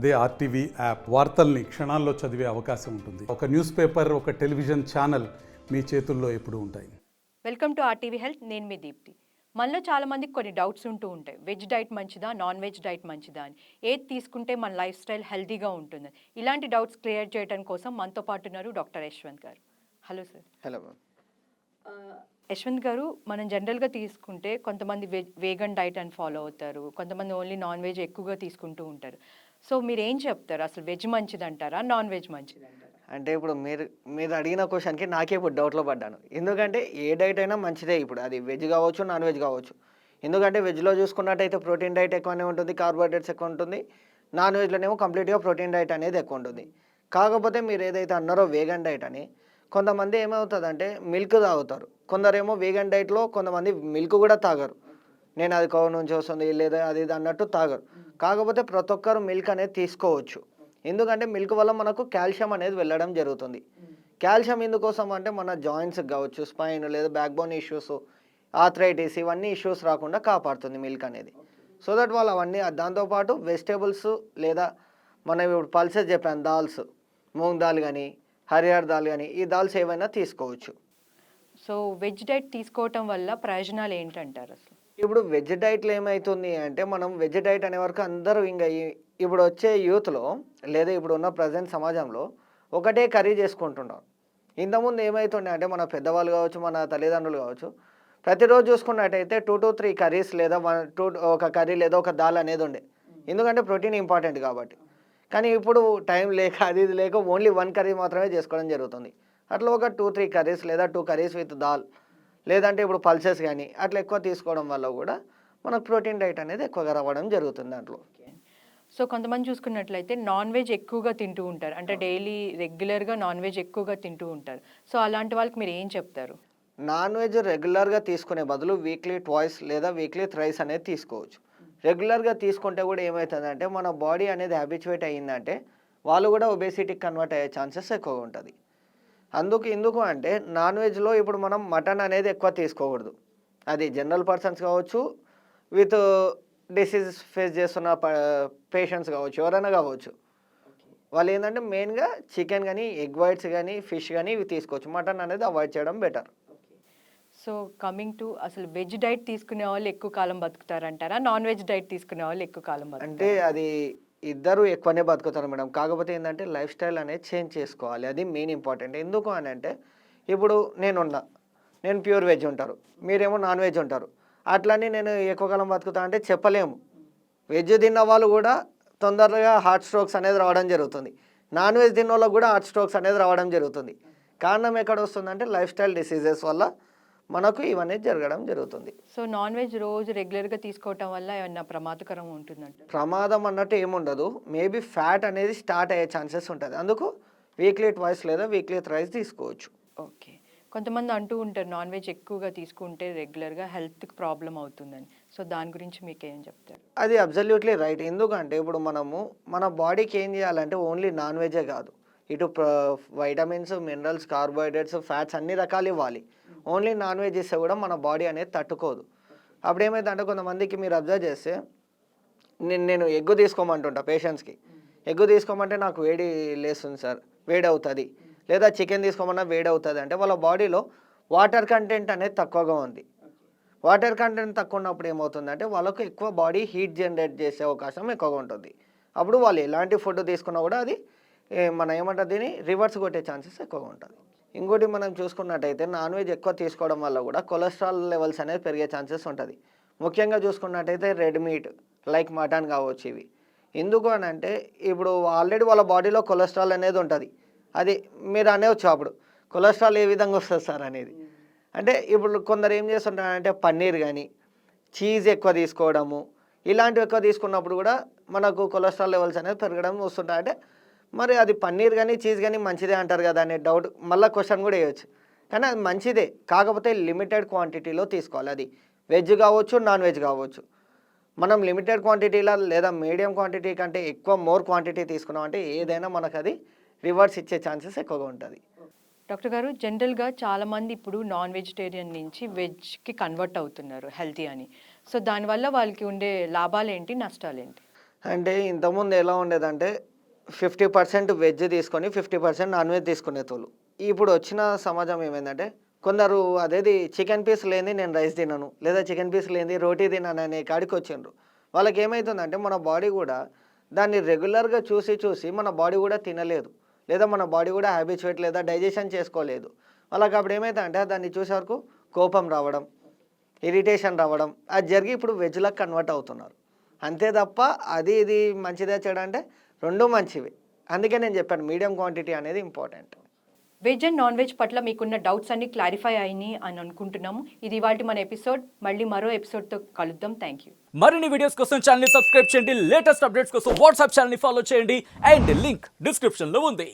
అదే RTV app వార్తల్ని క్షణాల్లో చదివే అవకాశం ఉంటుంది. ఒక న్యూస్ పేపర్ ఒక టెలివిజన్ ఛానల్ మీ చేతుల్లో ఎప్పుడూ ఉంటాయి. వెల్కమ్ టు ఆర్టీవీ హెల్త్ నేను మీ దీప్తి. మనలో చాలా మందికి కొన్ని డౌట్స్ ఉంటూ ఉంటాయి. వెజ్ డైట్ మంచిదా? నాన్ వెజ్ డైట్ మంచిదా అని. ఏది తీసుకుంటే మన లైఫ్ స్టైల్ హెల్తీగా ఉంటుంది. ఇలాంటి డౌట్స్ క్లియర్ చేయడం కోసం మనతో పాటు ఉన్నారు డాక్టర్ యశ్వంత్ గారు. Hello sir. హలో యశ్వంత్ గారు మనం జనరల్గా తీసుకుంటే కొంతమంది వెజ్ వేగన్ డైట్ అని ఫాలో అవుతారు. కొంతమంది ఓన్లీ నాన్ వెజ్ ఎక్కువగా తీసుకుంటూ ఉంటారు. సో మీరు ఏం చెప్తారు? అసలు వెజ్ మంచిది అంటారా నాన్ వెజ్ మంచిది అంటే ఇప్పుడు మీరు మీరు అడిగిన క్వశ్చన్కి నాకే ఇప్పుడు డౌట్లో పడ్డాను. ఎందుకంటే ఏ డైట్ అయినా మంచిదే ఇప్పుడు. అది వెజ్ కావచ్చు నాన్ వెజ్ కావచ్చు. ఎందుకంటే వెజ్లో చూసుకున్నట్టయితే ప్రోటీన్ డైట్ ఎక్కువనే ఉంటుంది కార్బోహైడ్రేట్స్ ఎక్కువ ఉంటుంది. నాన్ వెజ్లోనేమో కంప్లీట్గా ప్రోటీన్ డైట్ అనేది ఎక్కువ ఉంటుంది. కాకపోతే మీరు ఏదైతే అన్నారో వేగన్ డైట్ అని కొంతమంది ఏమవుతుందంటే మిల్క్ తాగుతారు. కొందరేమో వేగన్ డైట్లో కొంతమంది మిల్క్ కూడా తాగరు. నేను అది కౌ నుంచి వస్తుంది లేదా అది ఇది అన్నట్టు తాగరు. కాకపోతే ప్రతి ఒక్కరు మిల్క్ అనేది తీసుకోవచ్చు. ఎందుకంటే మిల్క్ వల్ల మనకు కాల్షియం అనేది వెళ్ళడం జరుగుతుంది. కాల్షియం ఎందుకోసం అంటే మన జాయింట్స్ కావచ్చు స్పైన్ లేదా బ్యాక్ బోన్ ఇష్యూస్ ఆథరైటిస్ ఇవన్నీ ఇష్యూస్ రాకుండా కాపాడుతుంది మిల్క్ అనేది. సో దట్ వాళ్ళు అవన్నీ దాంతోపాటు వెజిటేబుల్స్ లేదా మనం ఇప్పుడు పల్సెస్ చెప్పాను దాల్స్ మూంగ్ దాల్ కానీ హరిహర్ దాల్ కానీ ఈ దాల్స్ ఏవైనా తీసుకోవచ్చు. సో వెజ్ డైట్ తీసుకోవటం వల్ల ప్రయోజనాలు ఏంటంటారు అసలు? ఇప్పుడు వెజ్ డైట్లో ఏమవుతుంది అంటే మనం వెజ్ డైట్ అనే వరకు అందరూ ఇంకా ఇప్పుడు వచ్చే యూత్లో లేదా ఇప్పుడు ఉన్న ప్రజెంట్ సమాజంలో ఒకటే కర్రీ చేసుకుంటున్నారు ఇంతకుముందు ఏమవుతుండే అంటే మన పెద్దవాళ్ళు కావచ్చు మన తల్లిదండ్రులు కావచ్చు ప్రతిరోజు చూసుకున్నట్టయితే టూ టు త్రీ కర్రీస్ లేదా వన్ టూ ఒక కర్రీ లేదా ఒక దాల్ అనేది ఉండే. ఎందుకంటే ప్రోటీన్ ఇంపార్టెంట్ కాబట్టి. కానీ ఇప్పుడు టైం లేక అది ఇది లేక ఓన్లీ వన్ కర్రీ మాత్రమే చేసుకోవడం జరుగుతుంది. అట్లా ఒక టూ త్రీ కర్రీస్ లేదా టూ కర్రీస్ విత్ దాల్ లేదంటే ఇప్పుడు పల్సెస్ కానీ అట్లా ఎక్కువ తీసుకోవడం వల్ల కూడా మనకు ప్రోటీన్ డైట్ అనేది ఎక్కువగా రావడం జరుగుతుంది దాంట్లో. సో కొంతమంది చూసుకున్నట్లయితే నాన్ వెజ్ ఎక్కువగా తింటూ ఉంటారు. అంటే డైలీ రెగ్యులర్గా నాన్ వెజ్ ఎక్కువగా తింటూ ఉంటారు. సో అలాంటి వాళ్ళకి మీరు ఏం చెప్తారు? నాన్ వెజ్ రెగ్యులర్గా తీసుకునే బదులు వీక్లీ ట్వైస్ లేదా వీక్లీ థ్రైస్ అనేది తీసుకోవచ్చు. రెగ్యులర్గా తీసుకుంటే కూడా ఏమవుతుందంటే మన బాడీ అనేది హ్యాబిచువేట్ అయ్యిందంటే వాళ్ళు కూడా ఒబేసిటీకి కన్వర్ట్ అయ్యే ఛాన్సెస్ ఎక్కువగా ఉంటుంది. అందుకు ఎందుకు అంటే నాన్ వెజ్లో ఇప్పుడు మనం మటన్ అనేది ఎక్కువ తీసుకోకూడదు. అది జనరల్ పర్సన్స్ కావచ్చు విత్ డిసీజ్ ఫేస్ చేస్తున్న పేషెంట్స్ కావచ్చు ఎవరైనా కావచ్చు. వాళ్ళు ఏంటంటే మెయిన్గా చికెన్ కానీ ఎగ్ వైట్స్ కానీ ఫిష్ కానీ ఇవి తీసుకోవచ్చు. మటన్ అనేది అవాయిడ్ చేయడం బెటర్. సో కమింగ్ టు అసలు వెజ్ డైట్ తీసుకునే వాళ్ళు ఎక్కువ కాలం బతుకుతారంటారా? నాన్ వెజ్ డైట్ తీసుకునే వాళ్ళు ఎక్కువ కాలం అంటే అది ఇద్దరు ఎక్కువనే బతుకుతారు మేడం. కాకపోతే ఏంటంటే లైఫ్ స్టైల్ అనేది చేంజ్ చేసుకోవాలి. అది మెయిన్ ఇంపార్టెంట్. ఎందుకు అని అంటే ఇప్పుడు నేనున్నా. నేను ప్యూర్ వెజ్ ఉంటారు. మీరేమో నాన్ వెజ్ ఉంటారు. అట్లని నేను ఎక్కువ కాలం బతుకుతా అంటే చెప్పలేము. వెజ్ తిన్న వాళ్ళు కూడా తొందరగా హార్ట్ స్ట్రోక్స్ అనేది రావడం జరుగుతుంది. నాన్ వెజ్ తిన్న వాళ్ళకి కూడా హార్ట్ స్ట్రోక్స్ అనేది రావడం జరుగుతుంది. కారణం ఎక్కడ వస్తుందంటే లైఫ్ స్టైల్ డిసీజెస్ వల్ల మనకు ఇవన్నీ జరగడం జరుగుతుంది. సో నాన్ వెజ్ రోజు రెగ్యులర్గా తీసుకోవటం వల్ల ఏమన్నా ప్రమాదకరం ఉంటుందంట ప్రమాదం అన్నట్టు ఏముండదు మేబీ ఫ్యాట్ అనేది స్టార్ట్ అయ్యే ఛాన్సెస్ ఉంటుంది. అందుకు వీక్లీ ట్వైస్ లేదా వీక్లీ థ్రైస్ తీసుకోవచ్చు. ఓకే కొంతమంది అంటూ ఉంటారు నాన్ వెజ్ ఎక్కువగా తీసుకుంటే రెగ్యులర్గా హెల్త్కి ప్రాబ్లం అవుతుందని. సో దాని గురించి మీకు ఏం చెప్తారు? అది అబ్జల్యూట్లీ రైట్ ఎందుకంటే ఇప్పుడు మనము మన బాడీకి ఏం చేయాలంటే ఓన్లీ నాన్ వెజే కాదు. ఇటు వైటమిన్స్ మినరల్స్ కార్బోహైడ్రేట్స్ ఫ్యాట్స్ అన్ని రకాలు ఇవ్వాలి. ఓన్లీ నాన్ వెజ్ ఇస్తే కూడా మన బాడీ అనేది తట్టుకోదు. అప్పుడు ఏమైందంటే కొంతమందికి మీరు అబ్జర్వ్ చేస్తే నేను నేను ఎగ్గు తీసుకోమంటుంటా పేషెంట్స్కి ఎగ్గు తీసుకోమంటే నాకు వేడి లేస్తుంది సార్ వేడి అవుతుంది లేదా చికెన్ తీసుకోమన్నా వేడి అవుతుంది అంటే వాళ్ళ బాడీలో వాటర్ కంటెంట్ అనేది తక్కువగా ఉంది. వాటర్ కంటెంట్ తక్కువ ఉన్నప్పుడు ఏమవుతుందంటే వాళ్ళకు ఎక్కువ బాడీ హీట్ జనరేట్ చేసే అవకాశం ఎక్కువగా ఉంటుంది. అప్పుడు వాళ్ళు ఎలాంటి ఫుడ్ తీసుకున్నా కూడా అది మన ఏమంటారు దీన్ని రివర్స్ కొట్టే ఛాన్సెస్ ఎక్కువగా ఉంటుంది. ఇంకోటి మనం చూసుకున్నట్టయితే నాన్ వెజ్ ఎక్కువ తీసుకోవడం వల్ల కూడా కొలెస్ట్రాల్ లెవెల్స్ అనేది పెరిగే ఛాన్సెస్ ఉంటుంది. ముఖ్యంగా చూసుకున్నట్టయితే రెడ్ మీట్ లైక్ మటన్ కావచ్చు ఇవి. ఎందుకు అని అంటే ఇప్పుడు ఆల్రెడీ వాళ్ళ బాడీలో కొలెస్ట్రాల్ అనేది ఉంటుంది. అది మీరు అనేవచ్చు అప్పుడు. కొలెస్ట్రాల్ ఏ విధంగా వస్తుంది సార్ అనేది. అంటే ఇప్పుడు కొందరు ఏం చేస్తుంటారంటే పన్నీర్ కానీ చీజ్ ఎక్కువ తీసుకోవడము ఇలాంటివి ఎక్కువ తీసుకున్నప్పుడు కూడా మనకు కొలెస్ట్రాల్ లెవెల్స్ అనేది పెరగడం వస్తుంటాయి. అంటే మరి అది పన్నీర్ కానీ చీజ్ కానీ మంచిదే అంటారు కదా అనే డౌట్ మళ్ళీ క్వశ్చన్ కూడా వేయచ్చు. కానీ అది మంచిదే. కాకపోతే లిమిటెడ్ క్వాంటిటీలో తీసుకోవాలి అది. వెజ్ కావచ్చు నాన్ వెజ్ కావచ్చు. మనం లిమిటెడ్ క్వాంటిటీలో లేదా మీడియం క్వాంటిటీ కంటే ఎక్కువ మోర్ క్వాంటిటీ తీసుకున్నాం అంటే ఏదైనా మనకు అది రివర్స్ ఇచ్చే ఛాన్సెస్ ఎక్కువగా ఉంటుంది. డాక్టర్ గారు జనరల్గా చాలామంది ఇప్పుడు నాన్ వెజిటేరియన్ నుంచి వెజ్కి కన్వర్ట్ అవుతున్నారు హెల్తీ అని. సో దానివల్ల వాళ్ళకి ఉండే లాభాలు ఏంటి నష్టాలు ఏంటి అంటే ఇంతకుముందు ఎలా ఉండేదంటే ఫిఫ్టీ పర్సెంట్ వెజ్ తీసుకొని ఫిఫ్టీ పర్సెంట్ నాన్ వెజ్ తీసుకునేటోళ్ళు ఇప్పుడు వచ్చిన సమాజం ఏమైందంటే కొందరు అదేది చికెన్ పీస్ లేని నేను రైస్ తినను లేదా చికెన్ పీస్ లేని రోటీ తినను అనే కాడికి వచ్చిండ్రు. వాళ్ళకి ఏమవుతుందంటే మన బాడీ కూడా దాన్ని రెగ్యులర్గా చూసి చూసి మన బాడీ కూడా తినలేదు లేదా మన బాడీ కూడా హ్యాబిచువేట్ లేదా డైజెషన్ చేసుకోలేదు. వాళ్ళకి అప్పుడు ఏమవుతుందంటే దాన్ని చూసే వరకు కోపం రావడం ఇరిటేషన్ రావడం అది జరిగి ఇప్పుడు వెజ్లకు కన్వర్ట్ అవుతున్నారు. అంతే తప్ప అది ఇది మంచిదే చెడు అంటే రెండు మంచివి. అందుకే నేను చెప్పాను మీడియం క్వాంటిటీ అనేది important. Veg and non veg పట్ల మీకున్న డౌట్స్ అన్ని క్లారిఫై అయినాయి అని అనుకుంటున్నాము. ఇది ఇవాళ మన ఎపిసోడ్. మళ్ళీ మరో ఎపిసోడ్తో కలుద్దాం. Thank you. మరిన్ని వీడియోస్ కోసం ఛానల్ని సబ్స్క్రైబ్ చేయండి. లేటెస్ట్ అప్డేట్స్ కోసం వాట్సాప్ ఛానల్ని ఫాలో చేయండి. అండ్ లింక్ డిస్క్రిప్షన్లో ఉంది.